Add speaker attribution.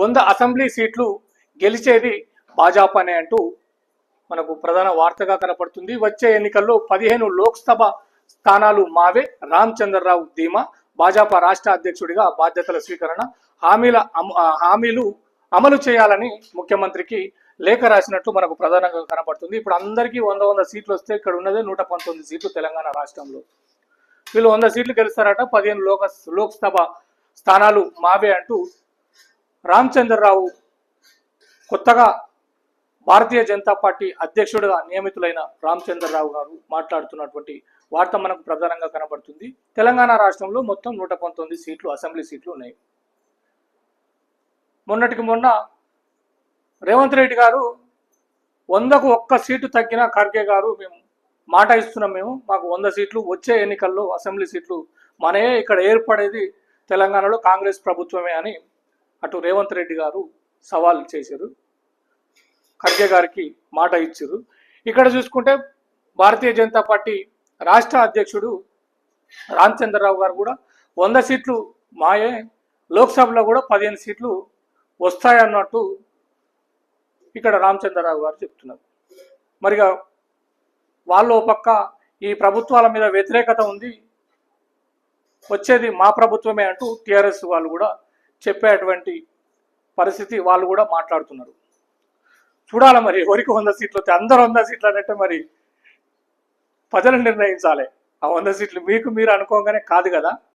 Speaker 1: వంద అసెంబ్లీ సీట్లు గెలిచేది భాజపానే అంటూ మనకు ప్రధాన వార్తగా కనపడుతుంది. వచ్చే ఎన్నికల్లో పదిహేను లోక్సభ స్థానాలు మావే. రామచంద్రరావు ధీమా భాజపా రాష్ట్ర అధ్యక్షుడిగా బాధ్యతల స్వీకరణ హామీల హామీలు అమలు చేయాలని ముఖ్యమంత్రికి లేఖ రాసినట్టు మనకు ప్రధానంగా కనపడుతుంది. ఇప్పుడు అందరికీ వంద వంద సీట్లు వస్తే ఇక్కడ ఉన్నదే నూట పంతొమ్మిది సీట్లు తెలంగాణ రాష్ట్రంలో. వీళ్ళు వంద సీట్లు గెలుస్తారట పదిహేను లోక లోక్సభ స్థానాలు మావే అంటూ రామచంద్రరావు కొత్తగా భారతీయ జనతా పార్టీ అధ్యక్షుడిగా నియమితులైన రామచంద్రరావు గారు మాట్లాడుతున్నటువంటి వార్త మనకు ప్రధానంగా కనబడుతుంది. తెలంగాణ రాష్ట్రంలో మొత్తం నూట పంతొమ్మిది సీట్లు అసెంబ్లీ సీట్లు ఉన్నాయి. మొన్నటికి మొన్న రేవంత్ రెడ్డి గారు వందకు ఒక్క సీటు తగ్గిన ఖర్గే గారు మేము మాట ఇస్తున్నాం మేము మాకు వంద సీట్లు వచ్చే ఎన్నికల్లో అసెంబ్లీ సీట్లు మనయే ఇక్కడ ఏర్పడేది తెలంగాణలో కాంగ్రెస్ ప్రభుత్వమే అని అటు రేవంత్ రెడ్డి గారు సవాల్ చేశారు. ఖర్గే గారికి మాట ఇచ్చారు. ఇక్కడ చూసుకుంటే భారతీయ జనతా పార్టీ రాష్ట్ర అధ్యక్షుడు రామచంద్రరావు గారు కూడా వంద సీట్లు మాయే లోక్సభలో కూడా పదిహేను సీట్లు వస్తాయన్నట్టు ఇక్కడ రామచంద్రరావు గారు చెప్తున్నారు. మరిగా వాళ్ళు పక్క ఈ ప్రభుత్వాల మీద వ్యతిరేకత ఉంది. వచ్చేది మా ప్రభుత్వమే అంటూ టీఆర్ఎస్ వాళ్ళు కూడా చెప్పేటువంటి పరిస్థితి వాళ్ళు కూడా మాట్లాడుతున్నారు. చూడాలి మరి ఎవరికి వంద సీట్లు వస్తే అందరు వంద సీట్లు అన్నట్టే మరి ప్రజలు నిర్ణయించాలి. ఆ వంద సీట్లు మీకు మీరు అనుకోగానే కాదు కదా.